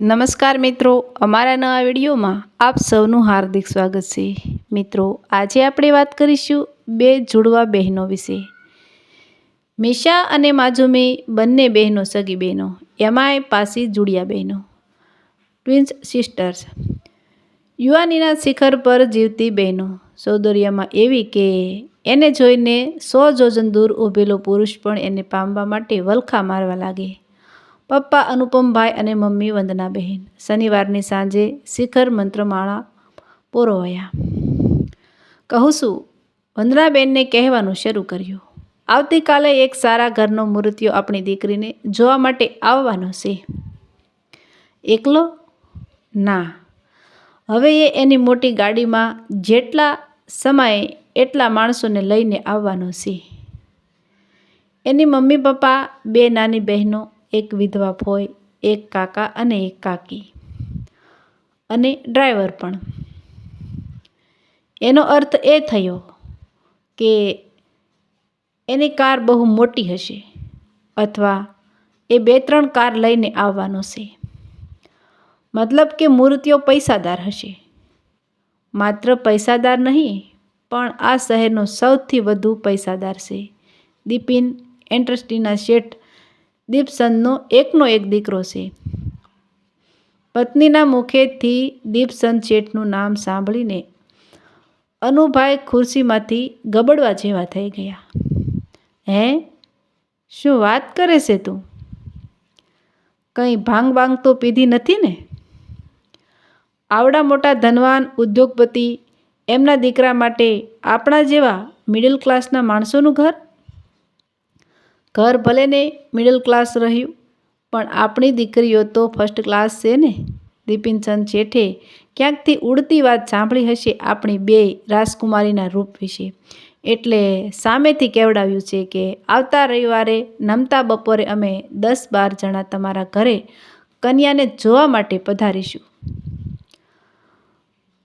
નમસ્કાર મિત્રો, અમારા નવા વિડીયોમાં આપ સૌનું હાર્દિક સ્વાગત છે. મિત્રો, આજે આપણે વાત કરીશું બે જુડવા બહેનો વિશે. મિશા અને માજુમે બંને બહેનો સગી બહેનો, એમાંય પાસી જુડિયા બહેનો. Twins sisters. યુવાનીના શિખર પર જીવતી બહેનો. સૌંદર્યમાં એવી કે એને જોઈને સો જોજન દૂર ઊભેલો પુરુષ પણ એને પામવા માટે વલખા મારવા લાગે. પપ્પા અનુપમભાઈ અને મમ્મી વંદનાબહેન શનિવારની સાંજે શિખર મંત્રમાળા પોરોવાયા. કહું છું, વંદનાબેનને કહેવાનું શરૂ કર્યું. આવતીકાલે એક સારા ઘરનો મૃત્યુ આપણી દીકરીને જોવા માટે આવવાનો છે. એકલો? ના. હવે એ એની મોટી ગાડીમાં જેટલા સમયે એટલા માણસોને લઈને આવવાનો છે. એની મમ્મી પપ્પા, બે નાની બહેનો એક વિધવા ફોય એક કાકા અને એક કાકી. અને ડ્રાઈવર પણ. એનો અર્થ એ થયો કે એની કાર બહુ મોટી હશે અથવા એ બે ત્રણ કાર લઈને આવવાનો છે. મતલબ કે મૂર્તિઓ પૈસાદાર હશે. માત્ર પૈસાદાર નહીં, પણ આ શહેરનો સૌથી વધુ પૈસાદાર છે. દીપિન ઇન્ડસ્ટ્રીના શેઠ દીપસંદનો એકનો એક દીકરો છે. પત્નીના મુખેથી દીપસંદ શેઠનું નામ સાંભળીને અનુભાઈ ખુરશીમાંથી ગબડવા જેવા થઈ ગયા. હે? શું વાત કરે છે તું? કંઈ ભાંગ ભાંગ તો પીધી નથી ને? આવડા મોટા ધનવાન ઉદ્યોગપતિ એમના દીકરા માટે આપણા જેવા મિડલ ક્લાસના માણસોનું ઘર? ઘર ભલે ને મિડલ ક્લાસ રહ્યું, પણ આપણી દીકરીઓ તો ફર્સ્ટ ક્લાસ છે ને? દીપિનચંદ શેઠે ક્યાંકથી ઉડતી વાત સાંભળી હશે આપણી બે રાજકુમારીના રૂપ વિશે. એટલે સામેથી કેવડાવ્યું છે કે, આવતા રવિવારે નમતા બપોરે અમે દસ બાર જણા તમારા ઘરે કન્યાને જોવા માટે પધારીશું.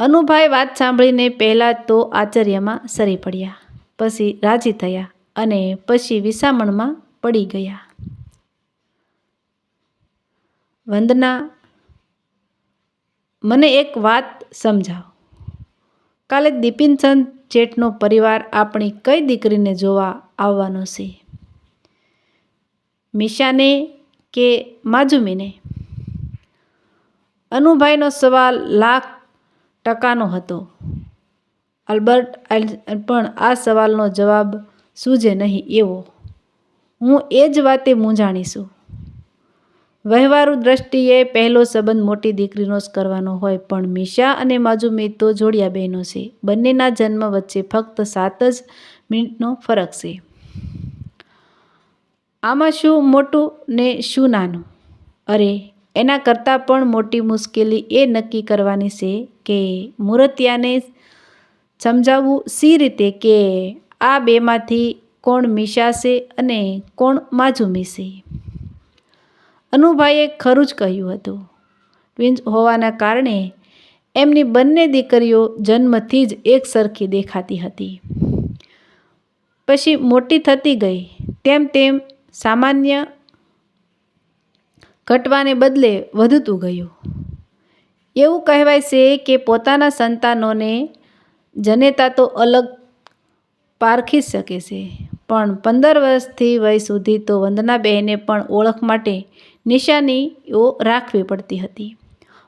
અનુભાઈ વાત સાંભળીને પહેલાં તો આશ્ચર્યમાં સરી પડ્યા. પછી રાજી થયા અને પછી વિસામણમાં પડી ગયા. વંદના, મને એક વાત સમજાવ. કાલે દીપિનચંદ જેઠનો પરિવાર આપણી કઈ દીકરીને જોવા આવવાનો છે? મીશાને કે માજુમીને? અનુભાઈનો સવાલ લાખ ટકાનો હતો. અલ્બર્ટ પણ આ સવાલનો જવાબ સૂજે નહીં એવો. હું એ જ વાતે મૂંઝાણી છું વ્યવહારુ દ્રષ્ટિએ પહેલો સંબંધ મોટી દીકરીનો જ કરવાનો હોય, પણ મીશા અને માજુમી તો જોડિયા બહેનો છે. બંનેના જન્મ વચ્ચે ફક્ત સાત જ મિનિટનો ફરક છે. આમાં શું મોટું ને શું નાનું? અરે, એના કરતાં પણ મોટી મુશ્કેલી એ નક્કી કરવાની છે કે મૂર્તિયાને સમજાવવું સી રીતે કે આ બેમાંથી કોણ મિશાશે અને કોણ માજુ મિશે અનુભાઈએ ખરું જ કહ્યું હતું. ટ્વિન્સ હોવાના કારણે એમની બંને દીકરીઓ જન્મથી જ એક સરખી દેખાતી હતી. પછી મોટી થતી ગઈ. તેમ તેમ સામાન્ય ઘટવાને બદલે વધતું ગયું. એવું કહેવાય છે કે પોતાના સંતાનોને જનેતા તો અલગ પારખી શકે છે. પણ પંદર વર્ષથી વય સુધી તો વંદનાબહેને પણ ઓળખ માટે નિશાનીઓ રાખવી પડતી હતી.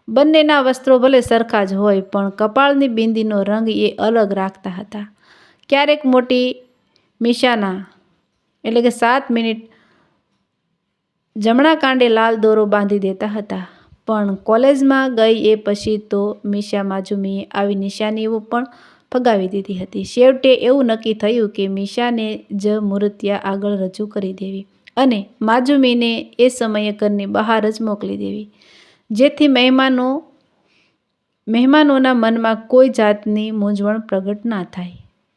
બંનેના વસ્ત્રો ભલે સરખા જ હોય, પણ કપાળની બિંદીનો રંગ એ અલગ રાખતા હતા. ક્યારેક મોટી મિશાના, એટલે કે સાત મિનિટ જમણા કાંડે લાલ દોરો બાંધી દેતા હતા. પણ કોલેજમાં ગઈ એ પછી તો મિશા માજુમીએ આવી નિશાનીઓ પણ ફગાવી દીધી હતી. છેવટે એવું નક્કી થયું કે મીશાને જ મૂર્તિયા આગળ રજૂ કરી દેવી અને માજુમીને એ સમયે ઘરની બહાર જ મોકલી દેવી. જેથી મહેમાનો, મહેમાનોના મનમાં કોઈ જાતની મૂંઝવણ પ્રગટ ના થાય.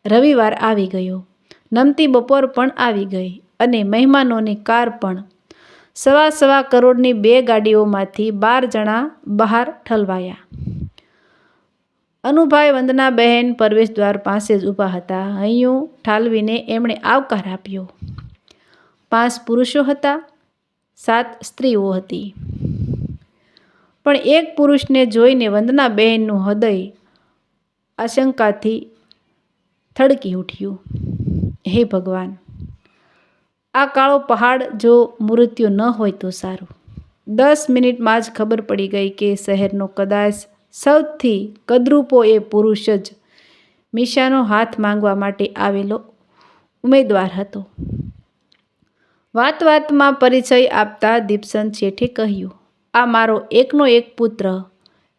રવિવાર આવી ગયો. નમતી બપોર પણ આવી ગઈ અને મહેમાનોની કાર પણ સવા સવા કરોડની બે ગાડીઓમાંથી બાર જણા બહાર ઠલવાયા. અનુભાઈ વંદનાબહેન પ્રવેશદ્વાર પાસે જ ઊભા હતા. હૈયું ઠાલવીને એમણે આવકાર આપ્યો. પાંચ પુરુષો હતા, સાત સ્ત્રીઓ હતી. પણ એક પુરુષને જોઈને વંદનાબહેનનું હૃદય આશંકાથી થડકી ઉઠ્યું. હે ભગવાન, આ કાળો પહાડ જો મૃત્યુ ન હોય તો સારું. દસ મિનિટમાં જ ખબર પડી ગઈ કે શહેરનો કદાચ સૌથી કદરૂપો એ પુરુષ જ મીશાનો હાથ માંગવા માટે આવેલો ઉમેદવાર હતો. વાત વાતમાં પરિચય આપતા દીપસંત શેઠે કહ્યું, આ મારો એકનો એક પુત્ર,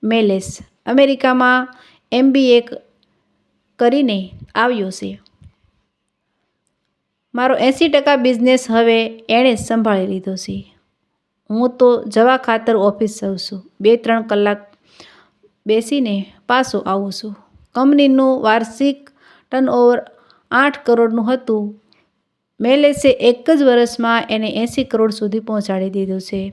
મેલેસ, અમેરિકામાં એમબીએ કરીને આવ્યો છે. મારો એંસી ટકા બિઝનેસ હવે એણે સંભાળી લીધો છે. હું તો જવા ખાતર ઓફિસ જઉં છું. બે ત્રણ કલાક બેસીને પાછો આવું છું. કંપનીનું વાર્ષિક ટર્નઓવર આઠ કરોડનું હતું. મેલેસે એક જ વર્ષમાં એને એંસી કરોડ સુધી પહોંચાડી દીધું છે.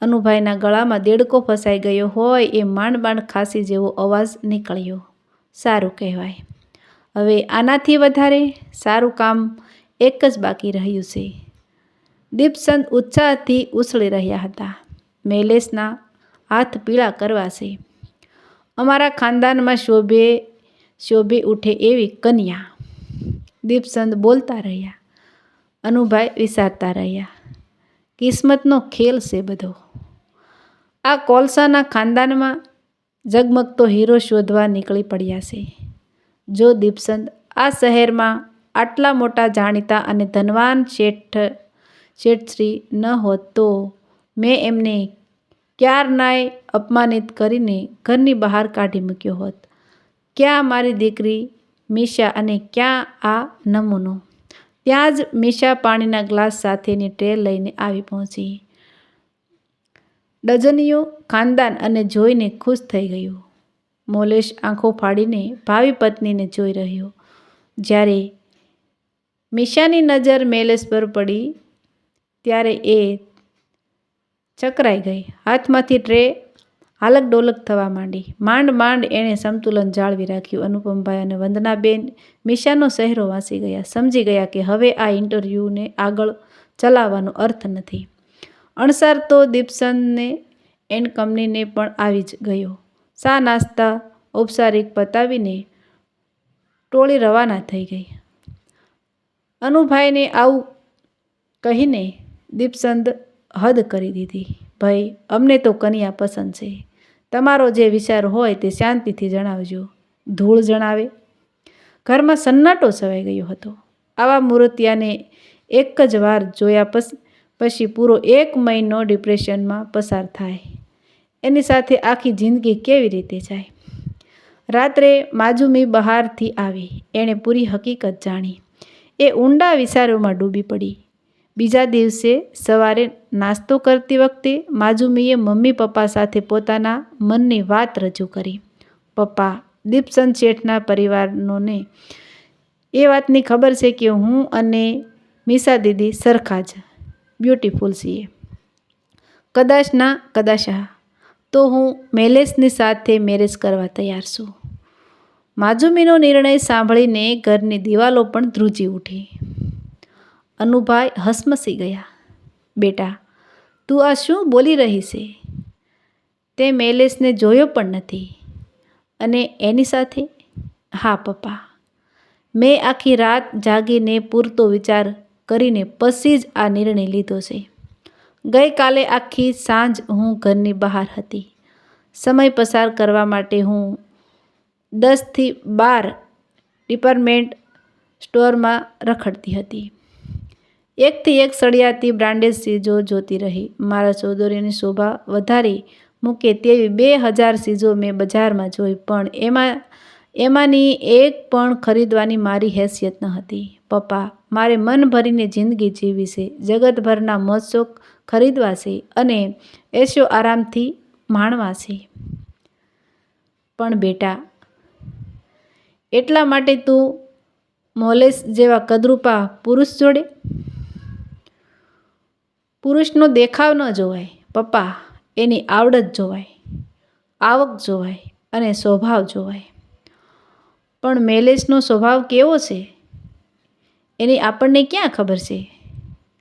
અનુભાઈના ગળામાં દેડકો ફસાઈ ગયો હોય એ માંડ માંડ ખાંસી જેવો અવાજ નીકળ્યો. સારું કહેવાય. હવે આનાથી વધારે સારું કામ એક જ બાકી રહ્યું છે. દીપસંત ઉત્સાહથી ઉછળી રહ્યા હતા. મેલેસના હાથ પીળા કરવા છે. અમારા ખાનદાનમાં શોભે શોભે ઉઠે એવી કન્યા. દીપસંદ બોલતા રહ્યા, અનુભાઈ વિચારતા રહ્યા. કિસ્મતનો ખેલ છે બધો. આ કોલસાના ખાનદાનમાં ઝગમગતો હીરો શોધવા નીકળી પડ્યા છે. જો દીપસંદ આ શહેરમાં આટલા મોટા જાણીતા અને ધનવાન શેઠ, શેઠશ્રી ન હોત તો મેં એમને ક્યારનાય અપમાનિત કરીને ઘરની બહાર કાઢી મૂક્યો હોત. ક્યાં મારી દીકરી મીશા અને ક્યાં આ નમૂનો? ત્યાં જ મીશા પાણીના ગ્લાસ સાથેની ટ્રે લઈને આવી પહોંચી. ડજનીઓ ખાનદાન અને જોઈને ખુશ થઈ ગયું. મોલેશ આંખો ફાડીને ભાવિ પત્નીને જોઈ રહ્યો. જ્યારે મીશાની નજર મેલેશ પર પડી, ત્યારે એ ચકરાઈ ગઈ. હાથમાંથી ટ્રે હાલક ડોલક થવા માંડી. માંડ માંડ એણે સંતુલન જાળવી રાખ્યું. અનુપમભાઈ અને વંદનાબેન મિશાનો ચહેરો વાંચી ગયા. સમજી ગયા કે હવે આ ઇન્ટરવ્યૂને આગળ ચલાવવાનો અર્થ નથી. અણસાર તો દીપસનને એન કંપનીને પણ આવી જ ગયો. સા નાસ્તા ઔપચારિક પતાવીને ટોળી રવાના થઈ ગઈ. અનુભાઈને આવું કહીને દીપસંદ હદ કરી દીધી. ભાઈ, અમને તો કન્યા પસંદ છે. તમારો જે વિચાર હોય તે શાંતિથી જણાવજો. ધૂળ જણાવે. ઘરમાં સન્નાટો છવાઈ ગયો હતો. આવા મૂર્તિયાને એક જ વાર જોયા પછી પૂરો એક મહિનો ડિપ્રેશનમાં પસાર થાય. એની સાથે આખી જિંદગી કેવી રીતે જાય? રાત્રે માજુમી બહારથી આવી. એણે પૂરી હકીકત જાણી. એ ઊંડા વિચારોમાં ડૂબી પડી. બીજા દિવસે સવારે નાસ્તો કરતી વખતે માજુમીએ મમ્મી પપ્પા સાથે પોતાના મનની વાત રજૂ કરી. પપ્પા દીપસંત શેઠના પરિવારનોને એ વાતની ખબર છે કે હું અને મીસા દીદી સરખા જ બ્યુટીફુલ છીએ. કદાચ ના કદાચ હા તો હું મેલેસની સાથે મેરેજ કરવા તૈયાર છું. માજુમીનો નિર્ણય સાંભળીને ઘરની દિવાલો પણ ધ્રુજી ઉઠી. અનુભાઈ હસમસી ગયા. બેટા, તું આ શું બોલી રહી છે? તે મેલેશને જોયો પણ નથી. અને એની સાથે? હા, પપ્પા. મેં આખી રાત જાગીને પૂરતો વિચાર કરીને પછી જ આ નિર્ણય લીધો છે. ગઈકાલે આખી સાંજ હું ઘરની બહાર હતી. સમય પસાર કરવા માટે હું દસથી બાર ડિપાર્ટમેન્ટ સ્ટોરમાં રખડતી હતી. એકથી એક સળિયાતી બ્રાન્ડેડ ચીજો જોતી રહી. મારા ચૌધરીની શોભા વધારી મૂકે તેવી બે હજાર ચીજો મેં બજારમાં જોઈ, પણ એમાં, એમાંની એક પણ ખરીદવાની મારી હેસિયત ન હતી. પપ્પા, મારે મન ભરીને જિંદગી જીવી છે. જગતભરના મોજશોખ ખરીદવા છે અને એશો આરામથી માણવા છે. પણ બેટા, એટલા માટે તું મોલેસ જેવા કદરૂપા પુરુષ જોડે પુરુષનો દેખાવ ન જોવાય, પપ્પા, એની આવડત જોવાય, આવક જોવાય અને સ્વભાવ જોવાય. પણ મેલેશનો સ્વભાવ કેવો છે? એની આપણને ક્યાં ખબર છે?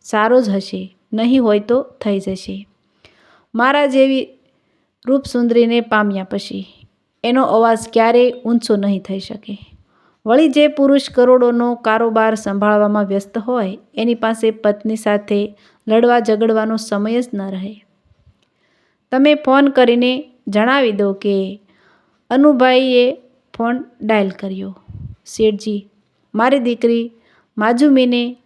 સારો જ હશે, નહીં હોય તો થઈ જશે. મારા જેવી રૂપસુંદરીને પામ્યા પછી એનો અવાજ ક્યારેય ઊંચો નહીં થઈ શકે. વળી જે પુરુષ કરોડોનો કારોબાર સંભાળવામાં વ્યસ્ત હોય, એની પાસે પત્ની સાથે લડવા ઝઘડવાનો સમય જ ન રહે. તમે ફોન કરીને જણાવી દો કે અનુભાઈએ ફોન ડાયલ કર્યો. શેઠજી, મારી દીકરી માજુમીને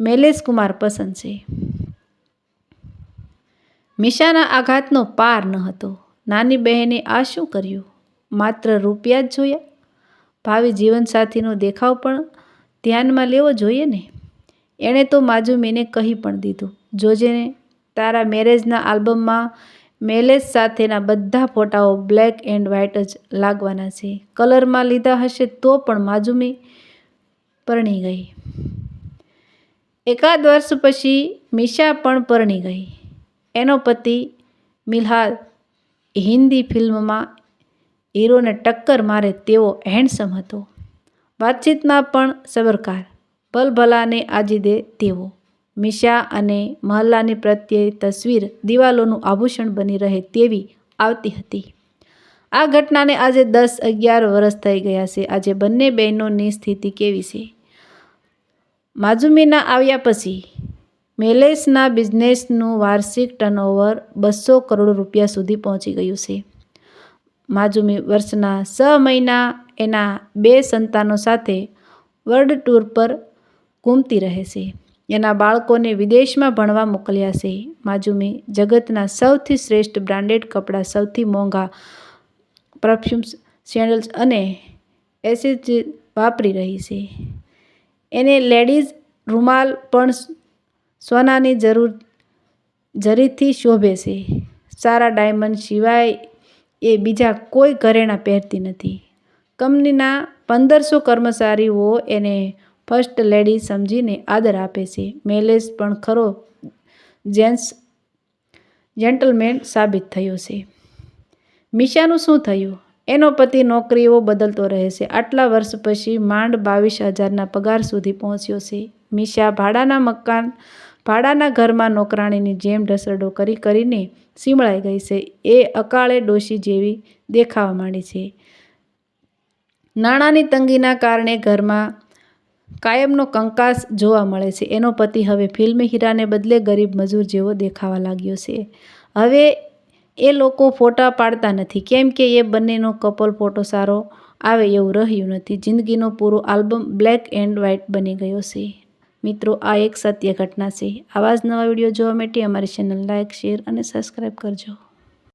મૈલેશ કુમાર પસંદ છે. મીશાના આઘાતનો પાર ન હતો. નાની બહેને આ શું કર્યું? માત્ર રૂપિયા જ જોયા? ભાવિ જીવનસાથીનો દેખાવ પણ ધ્યાનમાં લેવો જોઈએ ને? એણે તો માજુમીને કહી પણ દીધું, જોજે તારા મેરેજના આલ્બમમાં મેલેજ સાથેના બધા ફોટાઓ બ્લેક એન્ડ વ્હાઇટ જ લાગવાના છે. કલરમાં લીધા હશે તો પણ માજુમી પરણી ગઈ. એકાદ વર્ષ પછી મીશા પણ પરણી ગઈ. એનો પતિ મિલ્હાદ હિન્દી ફિલ્મમાં હીરોને ટક્કર મારે તેવો હેન્ડસમ હતો. વાતચીતમાં પણ સબરકાર, ભલભલાને આજી દે તેવો. મિશા અને મહલ્લાની પ્રત્યે તસવીર દિવાલોનું આભૂષણ બની રહે તેવી આવતી હતી. આ ઘટનાને આજે દસ અગિયાર વર્ષ થઈ ગયા છે. આજે બંને બહેનોની સ્થિતિ કેવી છે? માજુમીના આવ્યા પછી મેલેસના બિઝનેસનું વાર્ષિક ટર્નઓવર બસો કરોડ રૂપિયા સુધી પહોંચી ગયું છે. માજુમી વર્ષના છ મહિના એના બે સંતાનો સાથે વર્લ્ડ ટૂર પર ઘૂમતી રહે છે. એના બાળકોને વિદેશમાં ભણવા મોકલ્યા છે. માજુમી જગતના સૌથી શ્રેષ્ઠ બ્રાન્ડેડ કપડાં, સૌથી મોંઘા પરફ્યુમ્સ સેન્ડલ્સ અને એસેજ વાપરી રહી છે. એને લેડીઝ રૂમાલ પણ સોનાની જરૂર, જરીથી શોભે છે. સારા ડાયમંડ સિવાય એ બીજા કોઈ ઘરેણાં પહેરતી નથી. કંપનીના પંદરસો કર્મચારીઓ એને ફર્સ્ટ લેડી સમજીને આદર આપે છે. મેલેસ પણ ખરો જેન્ટ્સ જેન્ટલમેન સાબિત થયો છે. મીશાનું શું થયું? એનો પતિ નોકરીઓ બદલતો રહે છે. આટલા વર્ષ પછી માંડ બાવીસ હજારના પગાર સુધી પહોંચ્યો છે. મીશા ભાડાના મકાન ભાડાના ઘરમાં નોકરાણીની જેમ ઢસરડો કરી કરીને સીમળાઈ ગઈ છે. એ અકાળે ડોશી જેવી દેખાવા માંડી છે. નાણાંની તંગીના કારણે ઘરમાં કાયમનો કંકાસ જોવા મળે છે. એનો પતિ હવે ફિલ્મી હીરાને બદલે ગરીબ મજૂર જેવો દેખાવા લાગ્યો છે. હવે એ લોકો ફોટા પાડતા નથી. કેમ કે એ બંનેનો કપલ ફોટો સારો આવે એવું રહ્યું નથી. જિંદગીનો પૂરો આલ્બમ બ્લેક એન્ડ વ્હાઇટ બની ગયો છે. મિત્રો, આ એક સત્ય ઘટના છે. આવા જ નવા વીડિયો જોવા માટે અમારી ચેનલ લાઇક શેર અને સબસ્ક્રાઈબ કરજો.